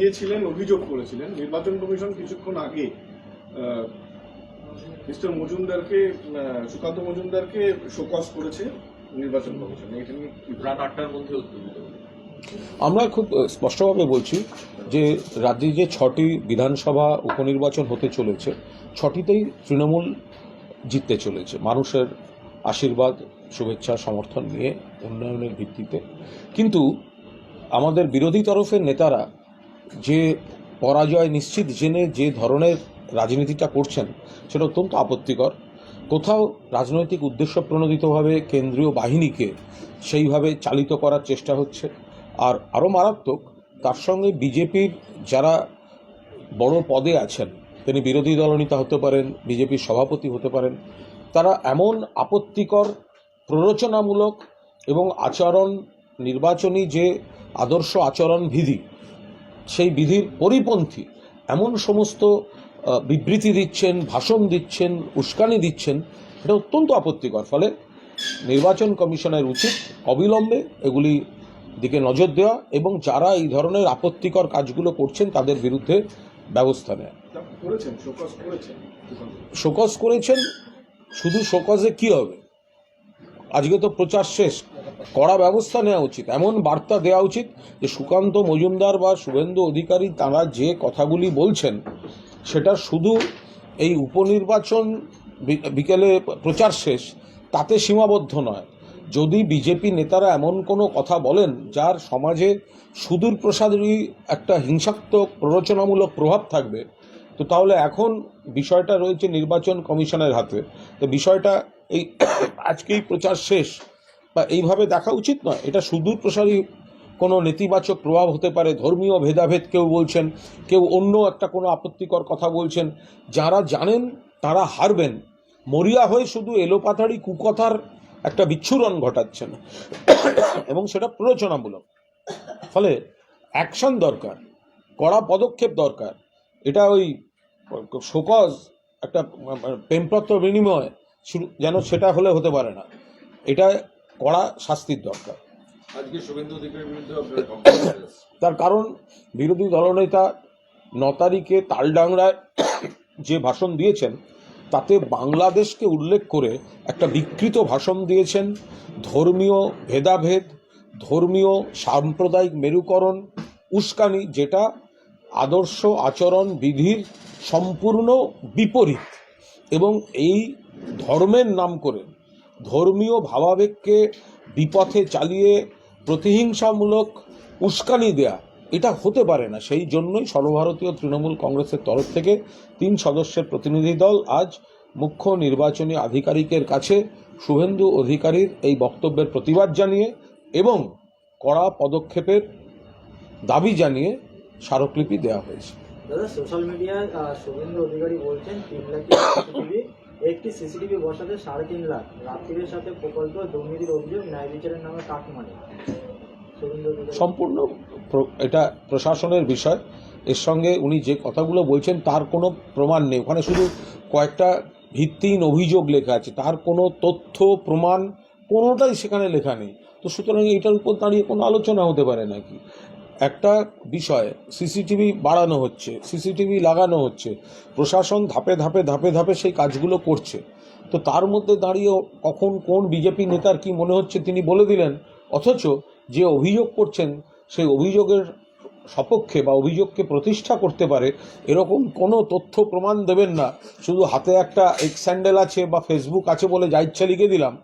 গিয়েছিলেন অভিযোগ করেছিলেন। নির্বাচন কমিশন কিছুক্ষণ আগে মিস্টার মজুমদারকে সুকান্ত মজুমদারকে শোকজ করেছে নির্বাচন কমিশন। এটা নিয়ে রাত আটটার মধ্যে আমরা খুব স্পষ্টভাবে বলছি যে রাজ্যে যে ছটি বিধানসভা উপনির্বাচন হতে চলেছে ছটিতেই তৃণমূল জিততে চলেছে। মানুষের আশীর্বাদ শুভেচ্ছা সমর্থন নিয়ে উন্নয়নের ভিত্তিতে। কিন্তু আমাদের বিরোধী তরফের নেতারা যে পরাজয় নিশ্চিত জেনে যে ধরনের রাজনীতিটা করছেন, সেটা অত্যন্ত আপত্তিকর। কোথাও রাজনৈতিক উদ্দেশ্য প্রণোদিতভাবে কেন্দ্রীয় বাহিনীকে সেইভাবে চালিত করার চেষ্টা হচ্ছে। আর আরও মারাত্মক, তার সঙ্গে বিজেপির যারা বড় পদে আছেন, তিনি বিরোধী দলনেতা হতে পারেন, বিজেপির সভাপতি হতে পারেন, তারা এমন আপত্তিকর, প্ররোচনামূলক এবং আচরণ, নির্বাচনী যে আদর্শ আচরণ বিধি সেই বিধির পরিপন্থী এমন সমস্ত বিবৃতি দিচ্ছেন ভাষণ দিচ্ছেন উস্কানি দিচ্ছেন এটা অত্যন্ত আপত্তিকর। ফলে নির্বাচন কমিশনের উচিত অবিলম্বে এগুলি দিকে নজর দেওয়া এবং যারা এই ধরনের আপত্তিকর কাজগুলো করছেন তাদের বিরুদ্ধে ব্যবস্থা নেয়। শোকজ করেছেন? শুধু শোকজে কি হবে? আজকে তো প্রচার শেষ। কড়া ব্যবস্থা নেওয়া উচিত। এমন বার্তা দেওয়া উচিত যে সুকান্ত মজুমদার বা শুভেন্দু অধিকারী তারা যে কথাগুলি বলছেন, সেটা শুধু এই উপনির্বাচন বিকেলে প্রচার শেষ, তাতে সীমাবদ্ধ নয়। যদি বিজেপি নেতারা এমন কোনো কথা বলেন, যার সমাজে সুদূর প্রসারী একটা হিংসাত্মক প্ররোচনামূলক প্রভাব থাকবে, তো তাহলে এখন বিষয়টা রয়েছে নির্বাচন কমিশনের হাতে। তো বিষয়টা এই আজকেই প্রচার শেষ। বা এইভাবে দেখা উচিত নয়। এটা সুদূর প্রসারী কোনো নেতিবাচক প্রভাব হতে পারে। ধর্মীয় ভেদাভেদ কেউ বলছেন, কেউ অন্য একটা কোনো আপত্তিকর কথা বলছেন। যারা জানেন তারা হারবেন। মরিয়া হয়ে শুধু এলোপাথারি কুকথার একটা বিচ্ছুরণ ঘটাচ্ছেন। এবং সেটা প্ররোচনামূলক। ফলে অ্যাকশন দরকার, কড়া পদক্ষেপ দরকার। এটা ওই শোকজ একটা প্রেমপত্র বিনিময় যেন সেটা হলে হতে পারে না। এটা কড়া শাস্তির দরকার। তার কারণ বিরোধী দলনেতা ন তারিখে তালডাংরায় যে ভাষণ দিয়েছেন তাতে বাংলাদেশকে উল্লেখ করে একটা বিকৃত ভাষণ দিয়েছেন। ধর্মীয় ভেদাভেদ ধর্মীয় সাম্প্রদায়িক মেরুকরণ উস্কানি যেটা আদর্শ আচরণ বিধির সম্পূর্ণ বিপরীত। এবং এই ধর্মের নাম করে ধর্মীয় ভাবাবেগকে বিপথে চালিয়ে প্রতিহিংসামূলক উস্কানি দেয়া, এটা হতে পারে না। সেই জন্যই সর্বভারতীয় তৃণমূল কংগ্রেসের তরফ থেকে তিন সদস্যের প্রতিনিধি দল আজ মুখ্য নির্বাচনী আধিকারিকের কাছে শুভেন্দু অধিকারীর এই বক্তব্যের প্রতিবাদ জানিয়ে এবং কড়া পদক্ষেপের দাবি জানিয়ে স্মারকলিপি দেওয়া হয়েছে। দাদা সোশ্যাল মিডিয়ায় শুভেন্দু অধিকারী বলছেন, তিন লাখ একটি সিসিটিভি বসাতে সাড়ে তিন লাখ। রাত্রির সাথে প্রকল্প দুর্নীতির অভিযোগ ন্যায় বিচারের নামে কাটমানি সম্পূর্ণ এটা প্রশাসনের বিষয়। এর সঙ্গে উনি যে কথাগুলো বলছেন, তার কোনো প্রমাণ নেই। ওখানে শুধু কয়েকটা ভিত্তিহীন অভিযোগ লেখা আছে। তার কোনো তথ্য, প্রমাণ কোনোটাই সেখানে লেখা নেই। তো সুতরাং এটার উপর দাঁড়িয়ে কোনো আলোচনা হতে পারে নাকি? একটা বিষয়, সিসিটিভি বাড়ানো হচ্ছে, সিসিটিভি লাগানো হচ্ছে, প্রশাসন ধাপে ধাপে ধাপে ধাপে সেই কাজগুলো করছে। তো তার মধ্যে দাঁড়িয়ে কখন কোন বিজেপি নেতার কি মনে হচ্ছে তিনি বলে দিলেন, অথচ যে অভিযোগ করছেন, সেই অভিযোগের সপক্ষে বা অভিযোগকে প্রতিষ্ঠা করতে পারে, এরকম কোনো তথ্য প্রমাণ দেবেন না। শুধু হাতে একটা এক্স স্যান্ডেল আছে বা ফেসবুক আছে বলে যা ইচ্ছা লিখে দিলাম।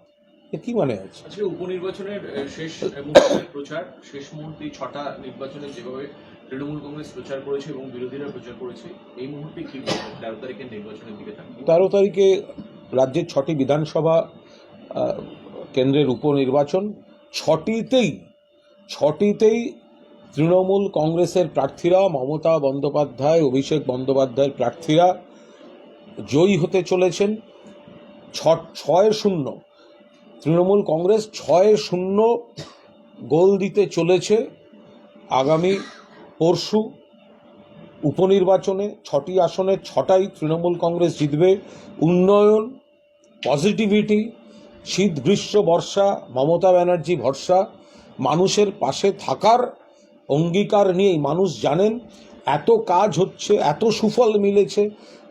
এ কি মানে আছে আজকে উপনির্বাচনের শেষ মুহূর্তের প্রচার শেষ মুহূর্তে ছটা নির্বাচনে যেভাবে তৃণমূল কংগ্রেস প্রচার করেছে এবং বিরোধীরা প্রচার করেছে এই মুহূর্তে কি তেরো তারিখের নির্বাচনের দিকে থাকবে তেরো তারিখে রাজ্যের ছটি বিধানসভা কেন্দ্রের উপনির্বাচন ছটিতেই ছটিতেই তৃণমূল কংগ্রেসের প্রার্থীরা মমতা বন্দ্যোপাধ্যায় অভিষেক বন্দ্যোপাধ্যায়ের প্রার্থীরা জয়ী হতে চলেছেন। ছ ছয় শূন্য। তৃণমূল কংগ্রেস ছয় শূন্য গোল দিতে চলেছে আগামী পরশু উপনির্বাচনে। ছটি আসনে ছটাই তৃণমূল কংগ্রেস জিতবে। উন্নয়ন, পজিটিভিটি, শীত, গ্রীষ্ম, বর্ষা, মমতা ব্যানার্জি ভরসা। মানুষের পাশে থাকার অঙ্গীকার নিয়েই মানুষ জানেন, এত কাজ হচ্ছে, এত সুফল মিলেছে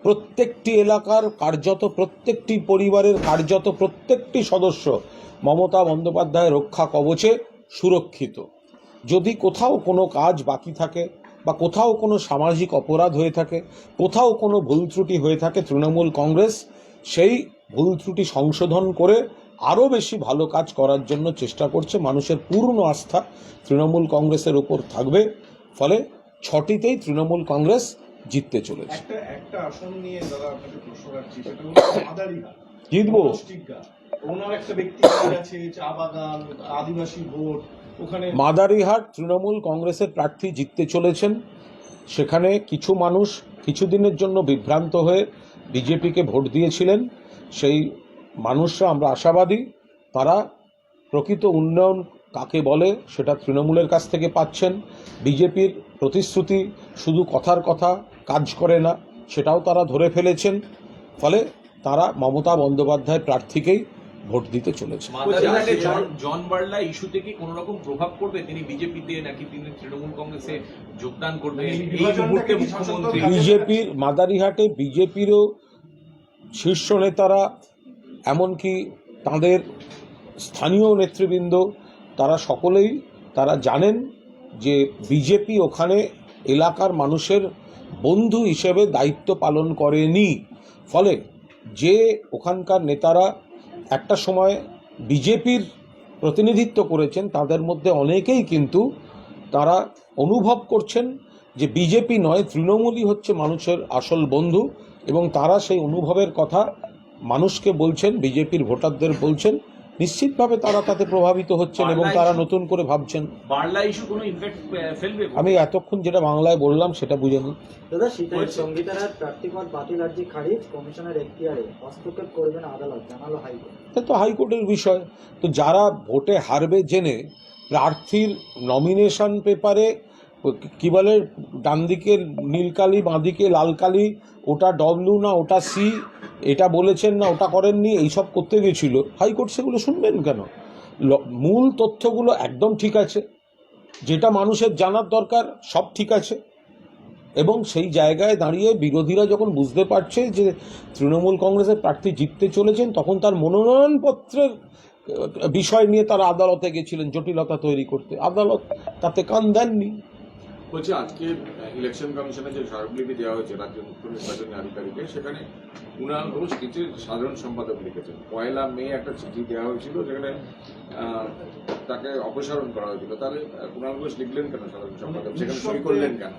প্রত্যেকটি এলাকার কার্যত, প্রত্যেকটি পরিবারের কার্যত প্রত্যেকটি সদস্য মমতা বন্দ্যোপাধ্যায় রক্ষা কবচে সুরক্ষিত। যদি কোথাও কোনো কাজ বাকি থাকে বা কোথাও কোনো সামাজিক অপরাধ হয়ে থাকে, কোথাও কোনো ভুল ত্রুটি হয়ে থাকে তৃণমূল কংগ্রেস, সেই ভুল ত্রুটি সংশোধন করে আরও বেশি ভালো কাজ করার জন্য চেষ্টা করছে। মানুষের পূর্ণ আস্থা তৃণমূল কংগ্রেসের উপর থাকবে। ফলে ছটিতেই তৃণমূল কংগ্রেস জিততে চলেছে। জিতবো। মাদারিহাট তৃণমূল কংগ্রেসের প্রার্থী জিততে চলেছেন। সেখানে কিছু মানুষ কিছুদিনের জন্য বিভ্রান্ত হয়ে বিজেপিকে ভোট দিয়েছিলেন। সেই মানুষরা আমরা আশাবাদী তারা প্রকৃত উন্নয়ন কাকে বলে সেটা তৃণমূলের কাছ থেকে পাচ্ছেন। বিজেপির প্রতিশ্রুতি শুধু কথার কথা কাজ করে না সেটাও তারা ধরে ফেলেছেন। ফলে তারা মমতা বন্দ্যোপাধ্যায় প্রার্থীকেই ভোট দিতে চলেছে। জন বার্লা ইস্যুতে কি কোনো রকম প্রভাব পড়বে? তিনি বিজেপিতে নাকি তিনি তৃণমূল কংগ্রেসে যোগদান করবেন দল বিজেপির মাদারিহাটে বিজেপিরও শীর্ষ নেতারা এমনকি তাদের স্থানীয় নেতৃবৃন্দ তারা সকলেই তারা জানেন যে বিজেপি ওখানে এলাকার মানুষের বন্ধু হিসেবে দায়িত্ব পালন করেনি। ফলে যে ওখানকার নেতারা একটা সময় বিজেপির প্রতিনিধিত্ব করেছেন, তাদের মধ্যে অনেকেই কিন্তু তারা অনুভব করছেন যে বিজেপি নয়, তৃণমূলই হচ্ছে মানুষের আসল বন্ধু এবং তারা সেই অনুভবের কথা মানুষকে বলছেন, বিজেপির ভোটারদের বলছেন। নিশ্চিতভাবে তারা তাতে প্রভাবিত হচ্ছেন এবং তারা নতুন করে ভাবছেন। বার্লা ইস্যু কোনো ইমপ্যাক্ট ফেলবে আমি এতক্ষণ যেটা বাংলায় বললাম সেটা বুঝে নিন দাদা শীতের। প্রার্থীপদ বাতিল আর্জি খারিজ কমিশনের এখতিয়ারে হস্তক্ষেপ করবেন আদালত জানালো হাইকোর্ট। এটা তো হাইকোর্টের বিষয়। তো যারা ভোটে হারবে জেনে প্রার্থীর নমিনেশন পেপারে কি বলে ডান দিকে নীলকালি বাঁদিকে লালকালি ওটা ডব্লু না ওটা সি এটা বলেছেন না, ওটা করেননি, এইসব করতে গেছিল। হাইকোর্ট সেগুলো শুনবেন কেন? মূল তথ্যগুলো একদম ঠিক আছে। যেটা মানুষের জানার দরকার, সব ঠিক আছে। এবং সেই জায়গায় দাঁড়িয়ে বিরোধীরা যখন বুঝতে পারছে যে তৃণমূল কংগ্রেসের প্রার্থী জিততে চলেছেন, তখন তার মনোনয়নপত্রের বিষয় নিয়ে তারা আদালতে গেছিলেন জটিলতা তৈরি করতে। আদালত তাতে কান দেননি। বলছি আজকে ইলেকশন কমিশনের যে স্মারকলিপি দেওয়া হয়েছে রাজ্য মুখ্য নির্বাচনী আধিকারিকে সেখানে কুণাল ঘোষ কিছু সাধারণ সম্পাদক লিখেছেন। পয়লা মে একটা চিঠি দেওয়া হয়েছিল যেখানে তাকে অপসারণ করা হয়েছিল। তাহলে কুণাল ঘোষ লিখলেন কেন সাধারণ সম্পাদক? সেখানে সই করলেন কেন?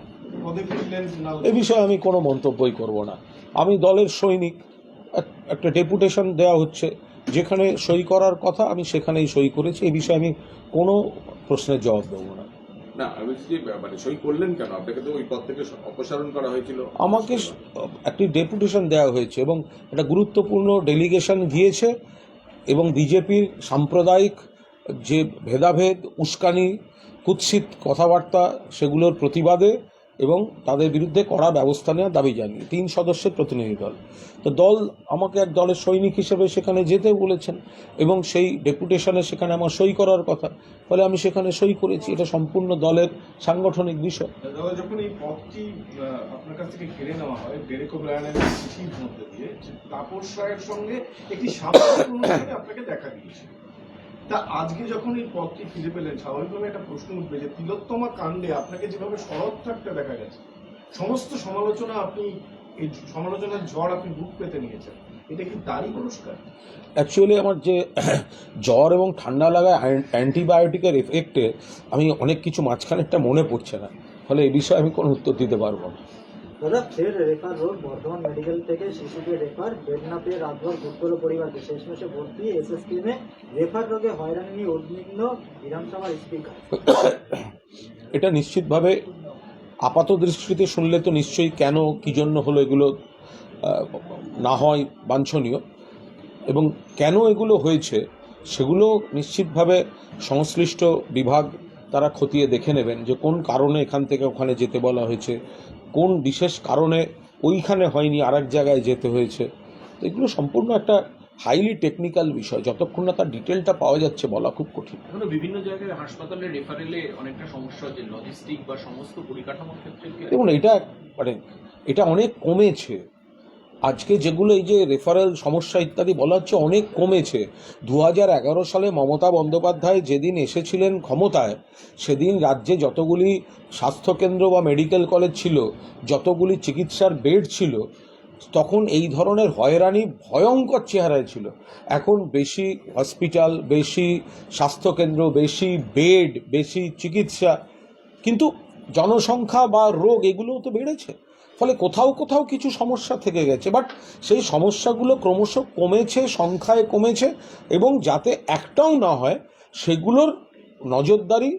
এ বিষয়ে আমি কোনো মন্তব্যই করব না। আমি দলের সৈনিক এক- একটা ডেপুটেশন দেওয়া হচ্ছে যেখানে সই করার কথা আমি সেখানেই সই করেছি। এ বিষয়ে আমি কোনো প্রশ্নের জবাব দেবো না। না, আমি বলছি যে মানে করলেন কেন? আপনাকে তো ওই পদ থেকে অপসারণ করা হয়েছিল। আমাকে একটি ডেপুটেশন দেওয়া হয়েছে এবং একটা গুরুত্বপূর্ণ ডেলিগেশন গিয়েছে এবং বিজেপির সাম্প্রদায়িক যে ভেদাভেদ, উস্কানি, কুৎসিত কথাবার্তা, সেগুলোর প্রতিবাদে এবং তাদের বিরুদ্ধে কড়া ব্যবস্থা নেওয়ার দাবি জানিয়ে তিন সদস্যের প্রতিনিধি দল। তো দল আমাকে এক দলের সৈনিক হিসেবে সেখানে যেতে বলেছেন এবং সেই ডেপুটেশনে সেখানে আমার সই করার কথা। ফলে আমি সেখানে সই করেছি। এটা সম্পূর্ণ দলের সাংগঠনিক বিষয়। যখন এই আপনার কাছ থেকে কেড়ে নেওয়া হয় চিঠির মধ্যে দিয়ে তাপস রায়ের সঙ্গে একটি আপনাকে দেখা তা আজকে যখন এই পদটি ফিরে পেলেন, স্বাভাবিকভাবে একটা প্রশ্ন উঠবে যে তিলোত্তমা কাণ্ডে আপনাকে যেভাবে শরৎ থাকতে দেখা গেছে, সমস্ত সমালোচনা আপনি, এই সমালোচনার ঝড় আপনি বুক পেতে নিয়েছেন, এটা কি তারই পুরস্কার? অ্যাকচুয়ালি আমার যে জ্বর এবং ঠান্ডা লাগায় অ্যান্টিবায়োটিকের এফেক্টে আমি অনেক কিছু মাঝখানেরটা মনে পড়ছে না। ফলে এ বিষয়ে আমি কোনো উত্তর দিতে পারব না। দাদা ফের রেফার রোড বর্ধমান মেডিকেল থেকে শিশুকে রেফার বেড না পেয়ে রাতভর ভর্তি রেফার রোগে হয়রানি উদ্বিগ্ন বিধানসভার স্পিকার। এটা নিশ্চিতভাবে আপাত দৃষ্টিতে শুনলে তো নিশ্চয়ই কেন, কী জন্য হলো এগুলো না হয় বাঞ্ছনীয়। এবং কেন এগুলো হয়েছে, সেগুলো নিশ্চিতভাবে সংশ্লিষ্ট বিভাগ তারা খতিয়ে দেখে নেবেন যে কোন কারণে এখান থেকে ওখানে যেতে বলা হয়েছে কোন বিশেষ কারণে ওইখানে হয়নি আর এক জায়গায় যেতে হয়েছে। তো এগুলো সম্পূর্ণ একটা হাইলি টেকনিক্যাল বিষয়। যতক্ষণ না তার ডিটেলটা পাওয়া যাচ্ছে বলা খুব কঠিন। বিভিন্ন জায়গায় হাসপাতালে রেফারেলে অনেকটা সমস্যা হচ্ছে লজিস্টিক বা সমস্ত পরিকাঠামোর ক্ষেত্রে দেখুন এটা মানে এটা অনেক কমেছে। আজকে যেগুলো এই যে রেফারেল সমস্যা ইত্যাদি বলা হচ্ছে অনেক কমেছে। দু সালে মমতা বন্দ্যোপাধ্যায় যেদিন এসেছিলেন ক্ষমতায়, সেদিন রাজ্যে যতগুলি স্বাস্থ্যকেন্দ্র বা মেডিকেল কলেজ ছিল, যতগুলি চিকিৎসার বেড ছিল, তখন এই ধরনের হয়রানি ভয়ঙ্কর চেহারায় ছিল। এখন বেশি হসপিটাল বেশি স্বাস্থ্যকেন্দ্র, বেশি বেড বেশি চিকিৎসা, কিন্তু জনসংখ্যা বা রোগ এগুলোও তো বেড়েছে। ফলে কোথাও কোথাও কিছু সমস্যা থেকে গেছে। বাট সেই সমস্যাগুলো ক্রমশ কমেছে সংখ্যায় কমেছে এবং যাতে একটাও না হয় সেগুলোর নজরদারি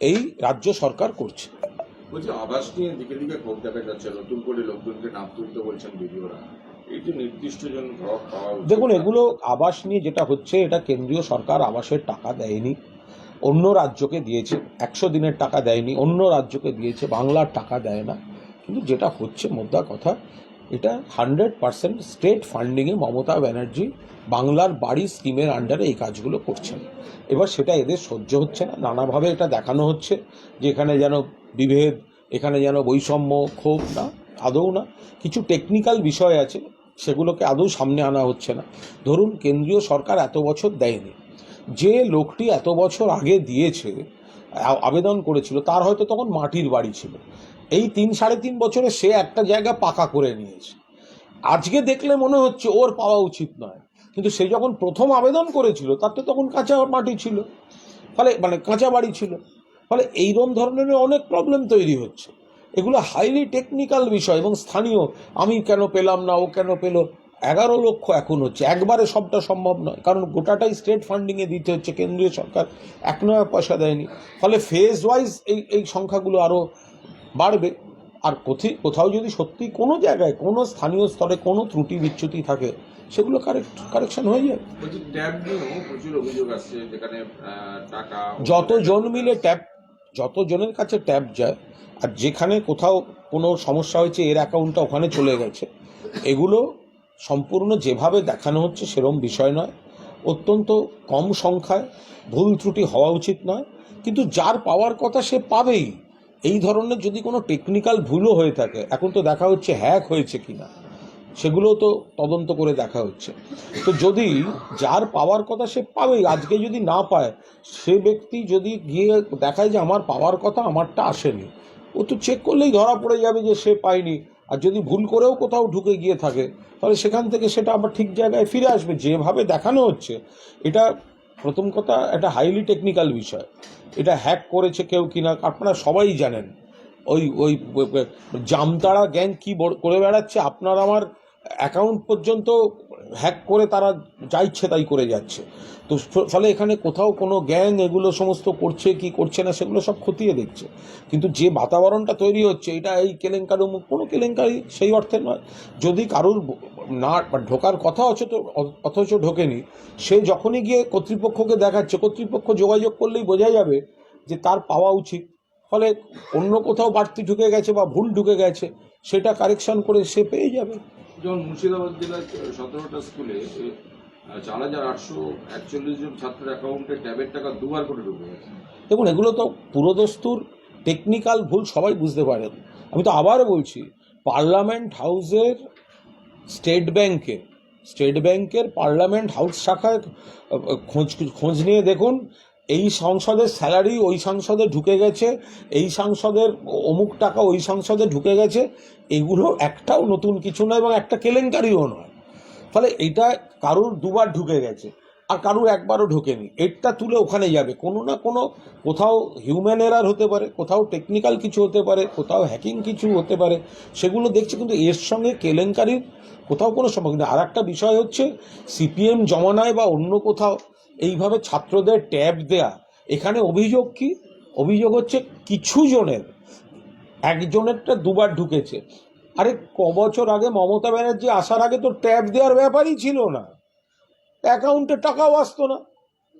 এই রাজ্য সরকার করছে। বলছি আবাস নিয়ে দিকে দিকে ক্ষোভ দেখা যাচ্ছে। নতুন করে লোকজনকে নাম তুলতে বলছেন বিডিওরা। দেখুন এগুলো আবাস নিয়ে যেটা হচ্ছে এটা কেন্দ্রীয় সরকার আবাসের টাকা দেয়নি। অন্য রাজ্যকে দিয়েছে একশো দিনের টাকা দেয়নি। অন্য রাজ্যকে দিয়েছে বাংলার টাকা দেয় না। কিন্তু যেটা হচ্ছে মোদ্দা কথা, এটা হান্ড্রেড পার্সেন্ট স্টেট ফান্ডিংয়ে মমতা ব্যানার্জি বাংলার বাড়ি স্কিমের আন্ডারে এই কাজগুলো করছেন। এবার সেটা এদের সহ্য হচ্ছে না, নানাভাবে এটা দেখানো হচ্ছে যে এখানে যেন বিভেদ, এখানে যেন বৈষম্য ক্ষোভ না, আদৌ না, কিছু টেকনিক্যাল বিষয় আছে, সেগুলোকে আদৌ সামনে আনা হচ্ছে না। ধরুন কেন্দ্রীয় সরকার এত বছর দেয়নি, যে লোকটি এত বছর আগে দিয়েছে আবেদন করেছিল, তার হয়তো তখন মাটির বাড়ি ছিল। এই তিন, সাড়ে তিন বছরে সে একটা জায়গা পাকা করে নিয়েছে। আজকে দেখলে মনে হচ্ছে ওর পাওয়া উচিত নয়। কিন্তু সে যখন প্রথম আবেদন করেছিল, তার তো তখন কাঁচা মাটি ছিল। ফলে মানে কাঁচা বাড়ি ছিল। ফলে এইরকম ধরনের অনেক প্রবলেম তৈরি হচ্ছে। এগুলো হাইলি টেকনিক্যাল বিষয় এবং স্থানীয়, আমি কেন পেলাম না, ও কেন পেল? এগারো লক্ষ এখন হচ্ছে। একবারে সবটা সম্ভব নয়। কারণ গোটাটাই স্টেট ফান্ডিংয়ে দিতে হচ্ছে। কেন্দ্রীয় সরকার এক নয় পয়সা দেয়নি। ফলে ফেজ ওয়াইজ এই এই সংখ্যাগুলো আরও বাড়বে। আর কোথি কোথাও যদি সত্যি কোনো জায়গায় কোনো স্থানীয় স্তরে কোনো ত্রুটি বিচ্যুতি থাকে সেগুলো কারেক্ট কারেকশন হয়ে টাকা যতজন মিলে ট্যাব যতজনের কাছে ট্যাব যায় আর যেখানে কোথাও কোনো সমস্যা হয়েছে এর অ্যাকাউন্টটা ওখানে চলে গেছে এগুলো সম্পূর্ণ যেভাবে দেখানো হচ্ছে সেরম বিষয় নয়। অত্যন্ত কম সংখ্যায় ভুল ত্রুটি হওয়া উচিত নয় কিন্তু যার পাওয়ার কথা সে পাবেই। এই ধরনের যদি কোনো টেকনিক্যাল ভুলও হয়ে থাকে, এখন তো দেখা হচ্ছে হ্যাক হয়েছে কি না সেগুলোও তো তদন্ত করে দেখা হচ্ছে। তো যদি যার পাওয়ার কথা সে পাবেই আজকে যদি না পায়, সে ব্যক্তি যদি গিয়ে দেখায় যে আমার পাওয়ার কথা, আমারটা আসেনি, ও তো চেক করলেই ধরা পড়ে যাবে যে সে পায়নি। আর যদি ভুল করেও কোথাও ঢুকে গিয়ে থাকে, তাহলে সেখান থেকে সেটা আবার ঠিক জায়গায় ফিরে আসবে। যেভাবে দেখানো হচ্ছে, এটা প্রথম কথা একটা হাইলি টেকনিক্যাল বিষয়। এটা হ্যাক করেছে কেউ কিনা, আপনারা সবাই জানেন। ওই ওই জামতারা গ্যাং কি করে বেড়াচ্ছে, আপনার আমার অ্যাকাউন্ট পর্যন্ত হ্যাক করে তারা যা ইচ্ছে তাই করে যাচ্ছে। তো ফলে এখানে কোথাও কোনো গ্যাং এগুলো সমস্ত করছে কি করছে না সেগুলো সব খতিয়ে দেখছে। কিন্তু যে বাতাবরণটা তৈরি হচ্ছে, এটা এই কেলেঙ্কারি কোনো কেলেঙ্কারি সেই অর্থে নয়। যদি কারুর না ঢোকার কথা অথচ অথচ ঢোকেনি। সে যখনই গিয়ে কর্তৃপক্ষকে দেখাচ্ছে কর্তৃপক্ষ যোগাযোগ করলেই বোঝা যাবে যে তার পাওয়া উচিত। ফলে অন্য কোথাও বাড়তি ঢুকে গেছে বা ভুল ঢুকে গেছে সেটা কারেকশন করে সে পেয়ে যাবে। যেমন মুর্শিদাবাদ জেলার সতেরোটা স্কুলে চার হাজার আটশো একচল্লিশ জন ছাত্রের অ্যাকাউন্টে ট্যাবের টাকা দুবার করে ঢুকে গেছে। দেখুন এগুলো তো পুরোদস্তুর টেকনিক্যাল ভুল সবাই বুঝতে পারেন। আমি তো আবারও বলছি পার্লামেন্ট হাউসের স্টেট ব্যাংকের স্টেট ব্যাংকের পার্লামেন্ট হাউস শাখায় খোঁজ খোঁজ নিয়ে দেখুন। এই সংসদের স্যালারি ওই সংসদে ঢুকে গেছে, এই সংসদের অমুক টাকা ওই সংসদে ঢুকে গেছে। এগুলো একটাও নতুন কিছু নয় এবং একটা কেলেঙ্কারিও নয়। ফলে এটা কারুর দুবার ঢুকে গেছে। আর কারুর একবারও ঢোকেনি। এরটা তুলে ওখানে যাবে। কোনো না কোনো কোথাও হিউম্যান এরার হতে পারে, কোথাও টেকনিক্যাল কিছু হতে পারে, কোথাও হ্যাকিং কিছু হতে পারে। সেগুলো দেখছে কিন্তু এর সঙ্গে কেলেঙ্কারির কোথাও কোনো সম্পর্ক নেই। আর একটা বিষয় হচ্ছে সিপিএম জমানায় বা অন্য কোথাও এইভাবে ছাত্রদের ট্যাব দেয়া। এখানে অভিযোগ কি? অভিযোগ হচ্ছে কিছু জনের, একজনেরটা দুবার ঢুকেছে। আরে ক বছর আগে মমতা ব্যানার্জি আসার আগে তো ট্যাব দেওয়ার ব্যাপারই ছিল না। অ্যাকাউন্টে টাকাও আসতো না।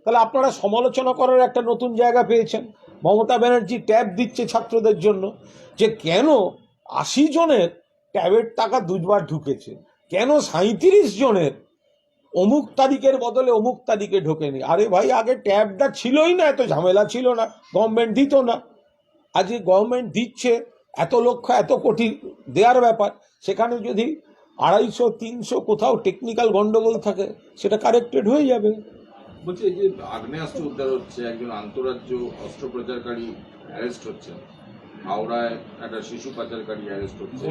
তাহলে আপনারা সমালোচনা করার একটা নতুন জায়গা পেয়েছেন। মমতা ব্যানার্জি ট্যাব দিচ্ছে ছাত্রদের জন্য যে কেন আশি জনের ট্যাবের টাকা দুবার ঢুকেছে? কেন সাঁত্রিশ জনের অমুক তারিখের বদলে অমুক তারিখে ঢোকেনি? আরে ভাই, আগে ট্যাবটা ছিলই না, এত ঝামেলা ছিল না, গভর্নমেন্ট দিত না। আজকে গভর্নমেন্ট দিচ্ছে, এত লক্ষ, এত কোটি দেওয়ার ব্যাপার। সেখানে যদি আড়াইশো তিনশো কোথাও টেকনিক্যাল গন্ডগোল থাকে সেটা কারেক্টেড হয়ে যাবে। বলছি এই যে আগ্নেয়াস্ত্র উদ্ধার হচ্ছে একজন আন্তরাজ্য অস্ত্র প্রচারকারী অ্যারেস্ট হচ্ছেন। হাওড়ায় একটা শিশু পাচারকারী অ্যারেস্ট হচ্ছে।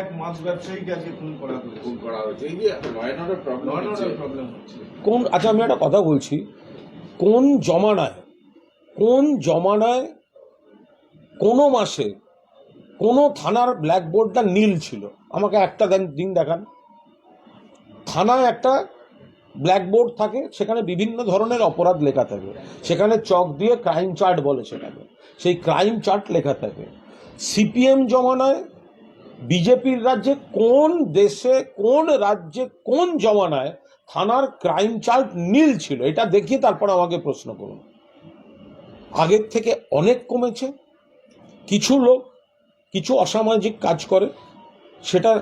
এক মাছ ব্যবসায়ীকে আজকে খুন করা হয়েছে। খুন করা হয়েছে। এই যে লয় অর্ডার প্রবলেম হচ্ছে। প্রবলেম হচ্ছে। কোন আচ্ছা আমি একটা কথা বলছি। কোন জমানায় কোন জমানায় কোনো মাসে কোনো থানার ব্ল্যাকবোর্ডটা নীল ছিল। আমাকে একটা দেন- দেখান। থানায় একটা ব্ল্যাকবোর্ড থাকে, সেখানে বিভিন্ন ধরনের অপরাধ লেখা থাকে। সেখানে চক দিয়ে ক্রাইম চার্ট বলে সেটাকে। সেই ক্রাইম চার্ট লেখা থাকে। সিপিএম জমানায় বিজেপির রাজ্যে কোন দেশে, কোন রাজ্যে কোন জমানায় থানার ক্রাইম চার্ট নীল ছিল। এটা দেখিয়ে তারপর আমাকে প্রশ্ন করুন। আগের থেকে অনেক কমেছে। কিছু লোক কিছু অসামাজিক কাজ করে, সেটা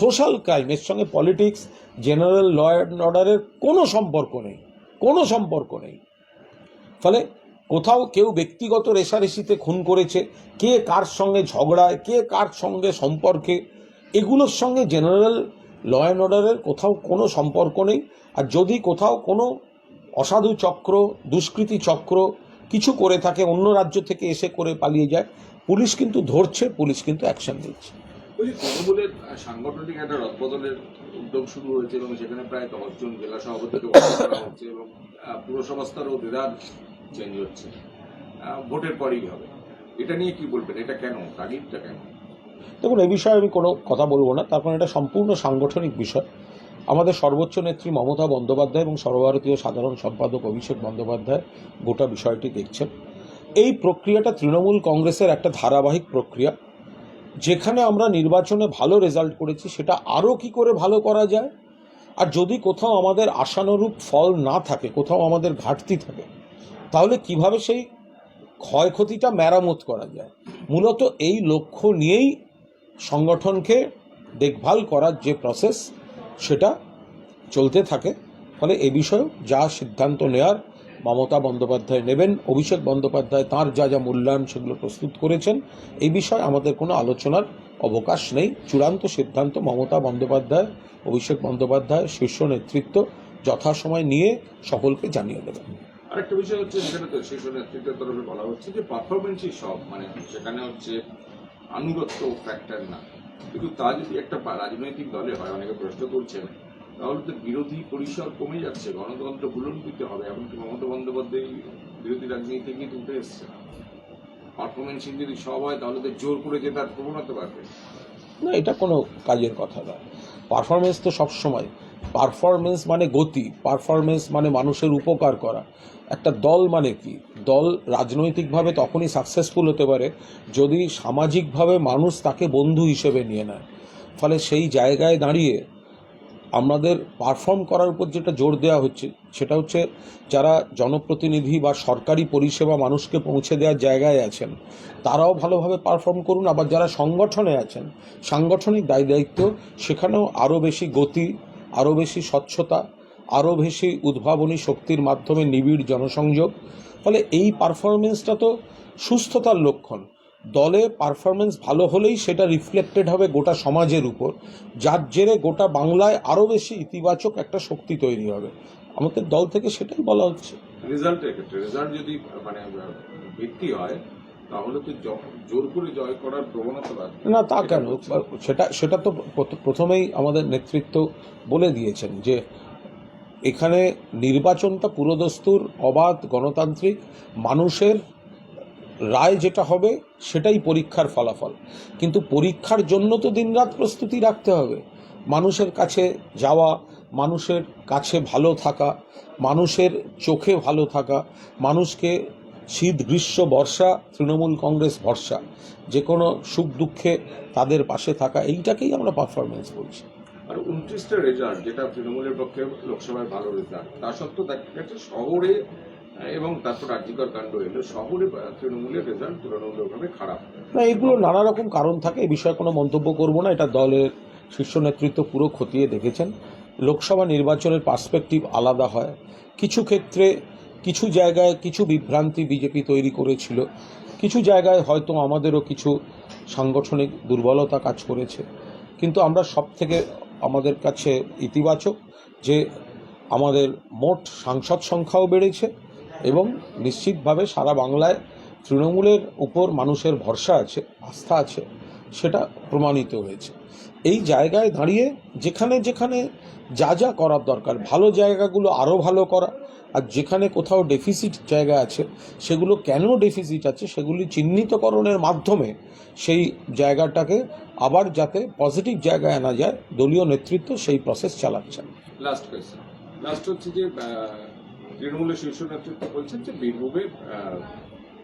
সোশ্যাল ক্রাইম, এর সঙ্গে পলিটিক্স, জেনারেল ল অ্যান্ড অর্ডারের কোনো সম্পর্ক নেই, কোনো সম্পর্ক নেই। ফলে কোথাও কেউ ব্যক্তিগত রেশারেশিতে খুন করেছে, কে কার সঙ্গে ঝগড়ায়, কে কার সঙ্গে সম্পর্কে, এগুলোর সঙ্গে জেনারেল ল অ্যান্ড অর্ডারের কোথাও কোনো সম্পর্ক নেই। আর যদি কোথাও কোনো অসাধু চক্র, দুষ্কৃতী চক্র কিছু করে থাকে অন্য রাজ্য থেকে এসে করে পালিয়ে যায়। পুলিশ কিন্তু ধরছে পুলিশ কিন্তু অ্যাকশন নিচ্ছে। তৃণমূলের সাংগঠনিক একটা রদবদলের উদ্যোগ শুরু হয়েছে এবং সেখানে প্রায় দশজন জেলা সভাপতিকে করা হচ্ছে এবং পুরসভা স্তরেও চেঞ্জ হচ্ছে। ভোটের পরেই হবে। এটা নিয়ে কি বলবেন? এটা কেন? তাগিদটা কেন? দেখুন এ বিষয়ে আমি কোনো কথা বলব না। তার কারণ এটা সম্পূর্ণ সাংগঠনিক বিষয়। আমাদের সর্বোচ্চ নেত্রী মমতা বন্দ্যোপাধ্যায় এবং সর্বভারতীয় সাধারণ সম্পাদক অভিষেক বন্দ্যোপাধ্যায় গোটা বিষয়টি দেখছেন। এই প্রক্রিয়াটা তৃণমূল কংগ্রেসের একটা ধারাবাহিক প্রক্রিয়া। যেখানে আমরা নির্বাচনে ভালো রেজাল্ট করেছি, সেটা আরও কি করে ভালো করা যায়? আর যদি কোথাও আমাদের আশানুরূপ ফল না থাকে, কোথাও আমাদের ঘাটতি থাকে, তাহলে কীভাবে সেই ক্ষয়ক্ষতিটা মেরামত করা যায়? মূলত এই লক্ষ্য নিয়েই সংগঠনকে দেখভাল করার যে প্রসেস সেটা চলতে থাকে। ফলে এ বিষয়ে যা সিদ্ধান্ত নেয়ার, মমতা বন্দ্যোপাধ্যায় নেবেন, অভিষেক বন্দ্যোপাধ্যায় তার যা যা মূল্যায়ন সেগুলো প্রস্তুত করেছেন এই বিষয়ে আমাদের কোনো আলোচনার অবকাশ নেই। চূড়ান্ত সিদ্ধান্ত মমতা বন্দ্যোপাধ্যায়, অভিষেক বন্দ্যোপাধ্যায়, শীর্ষ নেতৃত্ব যথাসময় নিয়ে সকলকে জানিয়ে দেবেন। আরেকটা বিষয় হচ্ছে যেখানে তো শীর্ষ নেতৃত্বের তরফে বলা হচ্ছে যে পারফরমেন্সই সব। মানে সেখানে হচ্ছে আনুগত্য ফ্যাক্টর না। কিন্তু তা যদি একটা রাজনৈতিক দলে হয়, অনেকে প্রশ্ন করছেন, তাহলে তো বিরোধী পরিসর কমে যাচ্ছে, গণতন্ত্র বুলন্দিত হবে। এমনকি মমতা বন্দ্যোপাধ্যায় বিরোধী রাজনীতি থেকে তো উঠে এসছে না। পারফরমেন্স যদি সব হয়, তাহলে তো জোর করে জেতার প্রবণতা বাড়বে না, এটা কোনো কাজের কথা নয়। পারফরমেন্স তো সবসময়। পারফরমেন্স মানে গতি, পারফরমেন্স মানে মানুষের উপকার করা। একটা দল মানে কি? দল রাজনৈতিকভাবে তখনই সাকসেসফুল হতে পারে যদি সামাজিকভাবে মানুষ তাকে বন্ধু হিসেবে নিয়ে নেয়। ফলে সেই জায়গায় দাঁড়িয়ে আমাদের পারফর্ম করার উপর যেটা জোর দেওয়া হচ্ছে, সেটা হচ্ছে যারা জনপ্রতিনিধি বা সরকারি পরিষেবা মানুষকে পৌঁছে দেওয়ার জায়গায় আছেন, তারাও ভালোভাবে পারফর্ম করুন। আবার যারা সংগঠনে আছেন, সাংগঠনিক দায় দায়িত্ব, সেখানেও আরও বেশি গতি আরও বেশি স্বচ্ছতা আরও বেশি উদ্ভাবনী শক্তির মাধ্যমে নিবিড় জনসংযোগ ফলে এই পারফরমেন্সটা তো সুস্থতার লক্ষণ। দলে পারফরমেন্স ভালো হলেই সেটা রিফ্লেক্টেড হবে গোটা সমাজের উপর যার জেরে গোটা বাংলায় আরও বেশি ইতিবাচক একটা শক্তি তৈরি হবে। আমাদের দল থেকে সেটাই বলা হচ্ছে। রেজাল্টের ক্ষেত্রে রেজাল্ট যদি মানে ভিত্তি হয় তাহলে তো জোর করে জয় করার প্রবণতা না তা কেন? সেটা সেটা তো প্রথমেই আমাদের নেতৃত্ব বলে দিয়েছেন যে এখানে নির্বাচনটা পুরোদস্তুর, অবাধ, গণতান্ত্রিক, মানুষের রায় যেটা হবে সেটাই পরীক্ষার ফলাফল। কিন্তু পরীক্ষার জন্য তো দিনরাত প্রস্তুতি রাখতে হবে। মানুষের কাছে যাওয়া, মানুষের কাছে ভালো থাকা, মানুষের চোখে ভালো থাকা, মানুষকে শীত গ্রীষ্ম বর্ষা, তৃণমূল কংগ্রেস ভরসা, যে কোনো সুখ দুঃখে তাদের পাশে থাকা, এইটাকেই আমরা পারফরমেন্স বলছি। আর উনত্রিশটা রেজাল্ট যেটা তৃণমূলের পক্ষে লোকসভায় ভালো রেজাল্ট তা সত্ত্বেও দেখা গেছে শহরে এবং তারপর রাজ্যিকর কাণ্ড এলো, শহরে তৃণমূলের রেজাল্ট তুলনামূলকভাবে খারাপ। না, এগুলো নানা রকম কারণ থাকে, এই বিষয়ে কোনো মন্তব্য করব না, এটা দলের শীর্ষ নেতৃত্ব পুরো খতিয়ে দেখেছেন। লোকসভা নির্বাচনের পার্সপেক্টিভ আলাদা হয়। কিছু ক্ষেত্রে কিছু জায়গায় কিছু বিভ্রান্তি বিজেপি তৈরি করেছিল। কিছু জায়গায় হয়তো আমাদেরও কিছু সাংগঠনিক দুর্বলতা কাজ করেছে। কিন্তু আমরা সব থেকে আমাদের কাছে ইতিবাচক যে আমাদের মোট সাংসদ সংখ্যাও বেড়েছে এবং নিশ্চিতভাবে সারা বাংলায় তৃণমূলের উপর মানুষের ভরসা আছে, আস্থা আছে, সেটা প্রমাণিত হয়েছে। এই জায়গায় দাঁড়িয়ে যেখানে যেখানে যা যা করার দরকার, ভালো জায়গাগুলো আরও ভালো করা আর যেখানে কোথাও ডেফিসিট জায়গা আছে, সেগুলো কেন ডেফিসিট আছে সেগুলি চিহ্নিতকরণের মাধ্যমে সেই জায়গাটাকে আবার যাতে পজিটিভ জায়গায় আনা যায়, দলীয় নেতৃত্ব সেই প্রসেস চালাচ্ছে। লাস্ট কোয়েশ্চেন লাস্ট হচ্ছে যে তৃণমূলের শীর্ষ নেতৃত্ব বলছেন যে বীরভূমে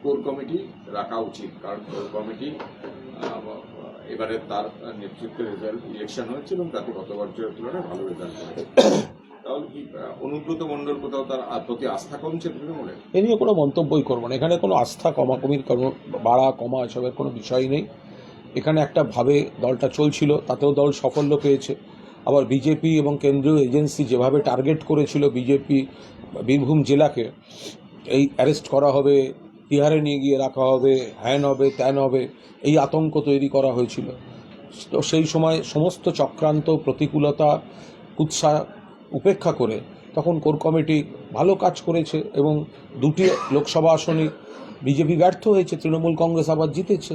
কোর কমিটি রাখা উচিত। কারণ কোর কমিটি এবারে তার নেতৃত্বে রেজাল্ট ইলেকশন হয়েছে এবং তাতে গত বছরের তুলনায় ভালো রেজাল্ট হয়েছে প্রতি আস্থা কমছে তৃণমূলের এ নিয়ে কোনো মন্তব্যই করব না। এখানে কোনো আস্থা কমাকমির কোনো বাড়া, কমা এসবের কোনো বিষয় নেই। এখানে একটা ভাবে দলটা চলছিল, তাতেও দল সাফল্য পেয়েছে। আবার বিজেপি এবং কেন্দ্রীয় এজেন্সি যেভাবে টার্গেট করেছিল বিজেপি বীরভূম জেলাকে, এই অ্যারেস্ট করা হবে, তিহারে নিয়ে গিয়ে রাখা হবে, হ্যান হবে, ত্যান হবে, এই আতঙ্ক তৈরি করা হয়েছিল। তো সেই সময় সমস্ত চক্রান্ত, প্রতিকূলতা উৎসাহ উপেক্ষা করে তখন কোর কমিটি ভালো কাজ করেছে এবং দুটি লোকসভা আসনে বিজেপি ব্যর্থ হয়েছে তৃণমূল কংগ্রেস আবার জিতেছে।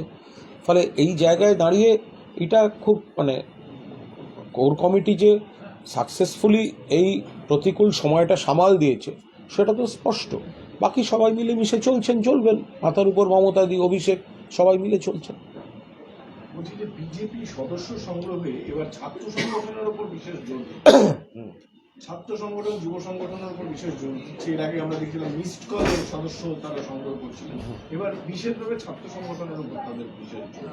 ফলে এই জায়গায় দাঁড়িয়ে এটা খুব মানে কোর কমিটি যে সাকসেসফুলি এই প্রতিকূল সময়টা সামাল দিয়েছে সেটা তো স্পষ্ট। বাকি সবাই মিলে মিশে চলছেন চলবেন। মাথার উপর মমতা দি অভিষেক সবাই মিলে চলছেন। বিজেপি সদস্য সংগ্রহে এবার ছাত্র সংগঠনের উপর বিশেষ জোর। ছাত্র সংগঠন, যুব সংগঠনের উপর বিশেষ জোর দিচ্ছে। এর আগে আমরা দেখছিলাম মিসড কলে সদস্য তারা সংগ্রহ করছিলেন। এবার বিশেষভাবে ছাত্র সংগঠনের উপর তাদের বিশেষ জোর।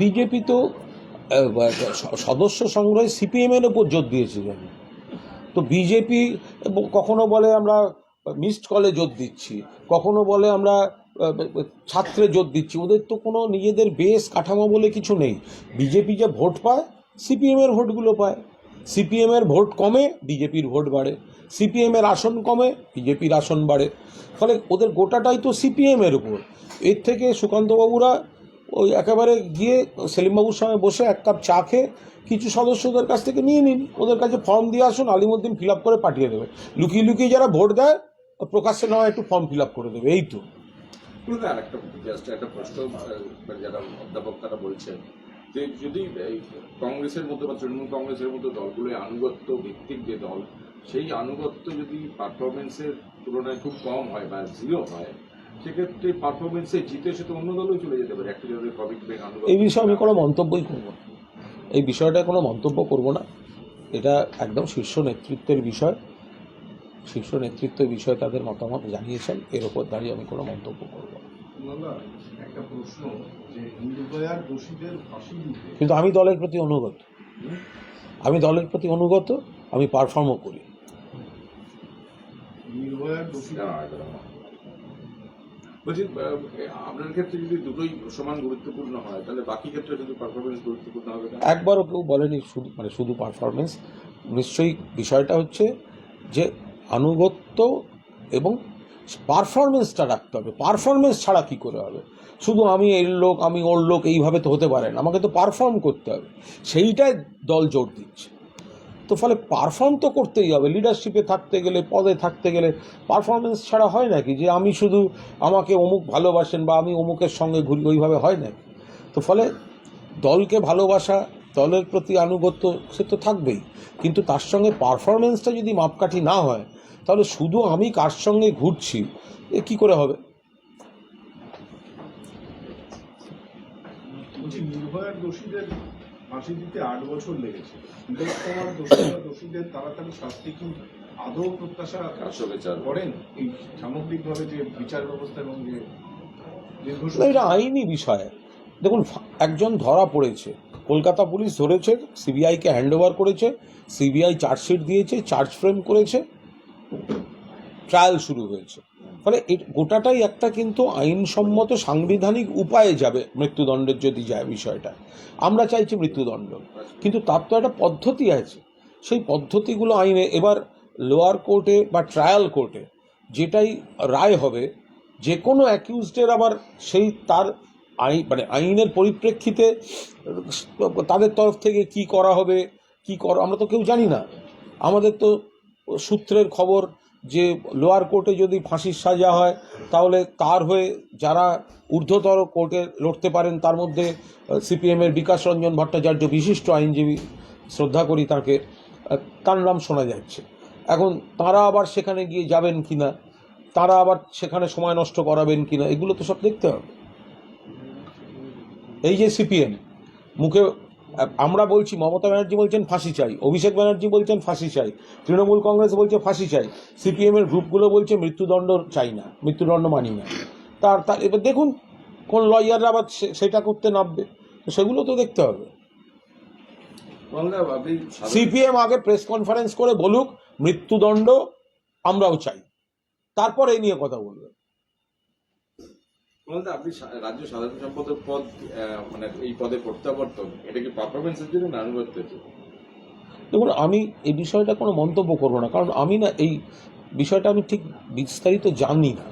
বিজেপি তো সদস্য সংগ্রহে সিপিএমের ওপর জোর দিয়েছে যেন তো বিজেপি কখনো বলে আমরা মিসড কলে জোর দিচ্ছি, কখনো বলে আমরা ছাত্রে জোর দিচ্ছি। ওদের তো কোনো নিজেদের বেস কাঠামো বলে কিছু নেই। বিজেপি যে ভোট পায় সিপিএমের ভোটগুলো পায়। সিপিএমের ভোট কমে, বিজেপির ভোট বাড়ে। সিপিএমের আসন কমে, বিজেপির আসন বাড়ে। ফলে ওদের গোটাটাই তো সিপিএমের উপর। এর থেকে সুকান্তবাবুরা ওই একেবারে গিয়ে সেলিমবাবুর সঙ্গে বসে এক কাপ চা খেয়ে কিছু সদস্যদের কাছ থেকে নিয়ে নিন। ওদের কাছে ফর্ম দিয়ে আসুন, আলিমুদ্দিন ফিল আপ করে পাঠিয়ে দেবে। লুকিয়ে লুকিয়ে যারা ভোট দেয়, প্রকাশ্যে নয় একটু ফর্ম ফিল আপ করে দেবে। এই তো। জাস্ট একটা প্রশ্ন মানে যারা অধ্যাপক তারা বলছেন যে যদি এই কংগ্রেসের মতো বা তৃণমূল কংগ্রেসের মতো দলগুলো আনুগত্য ভিত্তিক যে দল সেই আনুগত্য যদি পারফরমেন্সের তুলনায় খুব কম হয় বা জিরো হয় সেক্ষেত্রে পারফরমেন্সে জিতে সে তো অন্য দলেও চলে যেতে পারে। একটা যাদের কমিটমেন্ট আনুগত্য এই বিষয়ে আমি কোনো মন্তব্যই করব না। এই বিষয়টা কোনো মন্তব্য করব না। এটা একদম শীর্ষ নেতৃত্বের বিষয়। শীর্ষ নেতৃত্বের বিষয়ে তাদের মতামত জানিয়েছেন। এর ওপর দাঁড়িয়ে আমি কোনো মন্তব্য করব না একটা প্রশ্ন যে নির্ভয়ার দোষীদের ফাঁসি দিতে কিন্তু আমি দলের প্রতি অনুগত। আমি দলের প্রতি অনুগত আমি পারফর্মও করি। নির্ভয়ার দোষীদের বলছি আপনার ক্ষেত্রে যদি দুটোই সমান গুরুত্বপূর্ণ হয় তাহলে বাকি ক্ষেত্রে শুধু পারফরমেন্স গুরুত্বপূর্ণ হবে না একবারও কেউ বলেনি শুধু মানে শুধু পারফরমেন্স নিশ্চয়ই বিষয়টা হচ্ছে যে আনুগত্য এবং পারফরমেন্সটা রাখতে হবে। পারফরমেন্স ছাড়া কী করে হবে? শুধু আমি এর লোক, আমি ওর লোক এইভাবে তো হতে পারে না। আমাকে তো পারফর্ম করতে হবে। সেইটাই দল জোর দিচ্ছে। তো ফলে পারফর্ম তো করতেই হবে। লিডারশিপে থাকতে গেলে, পদে থাকতে গেলে পারফরমেন্স ছাড়া হয় নাকি? যে আমি শুধু আমাকে অমুক ভালোবাসেন বা আমি অমুকের সঙ্গে ঘুরি, ওইভাবে হয় নাকি? তো ফলে দলকে ভালোবাসা, দলের প্রতি আনুগত্য সে তো থাকবেই। কিন্তু তার সঙ্গে পারফরমেন্সটা যদি মাপকাঠি না হয় তাহলে শুধু আমি কার সঙ্গে ঘুরছি? এ কী করে হবে? বলছি নির্ভয়ার দোষীদের ফাঁসি দিতে আট বছর লেগেছে। তিলোত্তমার দোষীরা দোষীদের তাড়াতাড়ি শাস্তি কি? আদৌ প্রত্যাশা বিচার করেন? এই সামগ্রিকভাবে যে বিচার ব্যবস্থা এবং যে এটা আইনি বিষয়। দেখুন একজন ধরা পড়েছে। কলকাতা পুলিশ ধরেছে সিবিআইকে হ্যান্ডওভার করেছে সিবিআই চার্জশিট দিয়েছে চার্জ ফ্রেম করেছে। ট্রায়াল শুরু হয়েছে। ফলে গোটাটাই একটা কিন্তু আইনসম্মত সাংবিধানিক উপায়ে যাবে মৃত্যুদণ্ডের যদি যায় বিষয়টা। আমরা চাইছি মৃত্যুদণ্ড। কিন্তু তার তো একটা পদ্ধতি আছে। সেই পদ্ধতিগুলো আইনে এবার লোয়ার কোর্টে বা ট্রায়াল কোর্টে যেটাই রায় হবে যে কোনো অ্যাকিউজডের আবার সেই তার আইন মানে আইনের পরিপ্রেক্ষিতে তাদের তরফ থেকে কি করা হবে, কি করা, আমরা তো কেউ জানি না। আমাদের তো সূত্রের খবর যে লোয়ার কোর্টে যদি ফাঁসির সাজা হয়, তাহলে তার হয়ে যারা ঊর্ধ্বতর কোর্টে লড়তে পারেন, তার মধ্যে সিপিএমের বিকাশ রঞ্জন ভট্টাচার্য বিশিষ্ট আইনজীবী শ্রদ্ধা করি তাকে তার নাম শোনা যাচ্ছে। এখন তারা আবার সেখানে গিয়ে যাবেন কি না তারা আবার সেখানে সময় নষ্ট করাবেন কি না এগুলো তো সব দেখতে হবে। এই যে সিপিএম মুখে আমরা বলছি মমতা ব্যানার্জি বলছেন ফাঁসি চাই। অভিষেক ব্যানার্জি বলছেন ফাঁসি চাই। তৃণমূল কংগ্রেস বলছে ফাঁসি চাই। সিপিএমের গ্রুপগুলো বলছে মৃত্যুদণ্ড চাই না মৃত্যুদণ্ড মানি না। তার তার এবার দেখুন কোন লয়াররা আবার সেটা করতে নামবে সেগুলো তো দেখতে হবে। সিপিএম আগে প্রেস কনফারেন্স করে বলুক মৃত্যুদণ্ড আমরাও চাই। তারপর এই নিয়ে কথা বলবে। বলদা, আপনি রাজ্য সাধারণ সম্পাদক পদ মানে এই পদে প্রত্যাবর্তন এটা কি পারফরমেন্সের জন্য না আনুগত্যের জন্য? দেখুন আমি এই বিষয়টা কোনো মন্তব্য করব না কারণ আমি না এই বিষয়টা আমি ঠিক বিস্তারিত জানি না।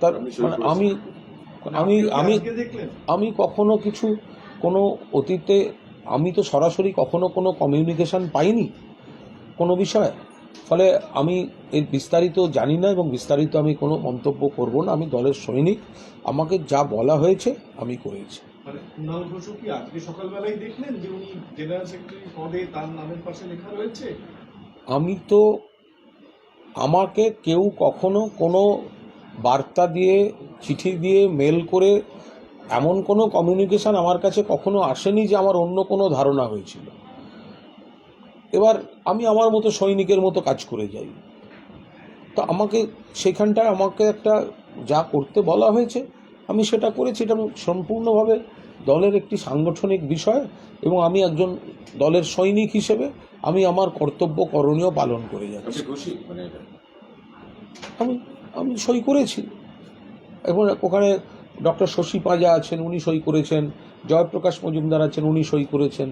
তার মানে আমি আমি আমি আমি কখনো কিছু কোনো অতীতে আমি তো সরাসরি কখনো কোনো কমিউনিকেশন পাইনি কোনো বিষয়ে। ফলে আমি এর বিস্তারিত জানি না এবং বিস্তারিত আমি কোনো মন্তব্য করব না। আমি দলের সৈনিক। আমাকে যা বলা হয়েছে আমি করেছি। মানে আমি তো আমাকে কেউ কখনো কোনো বার্তা দিয়ে চিঠি দিয়ে মেল করে এমন কোনো কমিউনিকেশন আমার কাছে কখনো আসেনি যে আমার অন্য কোনো ধারণা হয়েছিল। এবার আমি আমার মতো সৈনিকের মতো কাজ করে যাই। তো আমাকে সেখানটায় আমাকে একটা যা করতে বলা হয়েছে আমি সেটা করেছি। এটা সম্পূর্ণভাবে দলের একটি সাংগঠনিক বিষয় এবং আমি একজন দলের সৈনিক হিসেবে আমি আমার কর্তব্য করণীয় পালন করে যাচ্ছি। মানে আমি আমি সই করেছি। এবং ওখানে ডক্টর শশী পাঁজা আছেন উনি সই করেছেন। জয়প্রকাশ মজুমদার আছেন উনি সই করেছেন।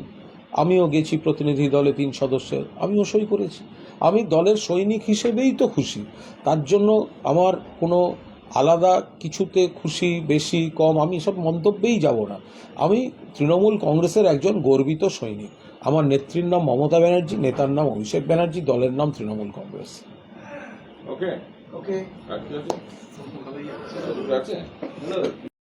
আমিও গেছি প্রতিনিধি দলে তিন সদস্যের। আমিও সই করেছি। আমি দলের সৈনিক হিসেবেই তো খুশি। তার জন্য আমার কোনো আলাদা কিছুতে খুশি বেশি কম আমি সব মন্তব্যেই যাব না। আমি তৃণমূল কংগ্রেসের একজন গর্বিত সৈনিক। আমার নেত্রীর নাম মমতা ব্যানার্জি নেতার নাম অভিষেক ব্যানার্জি দলের নাম তৃণমূল কংগ্রেস। ওকে ওকে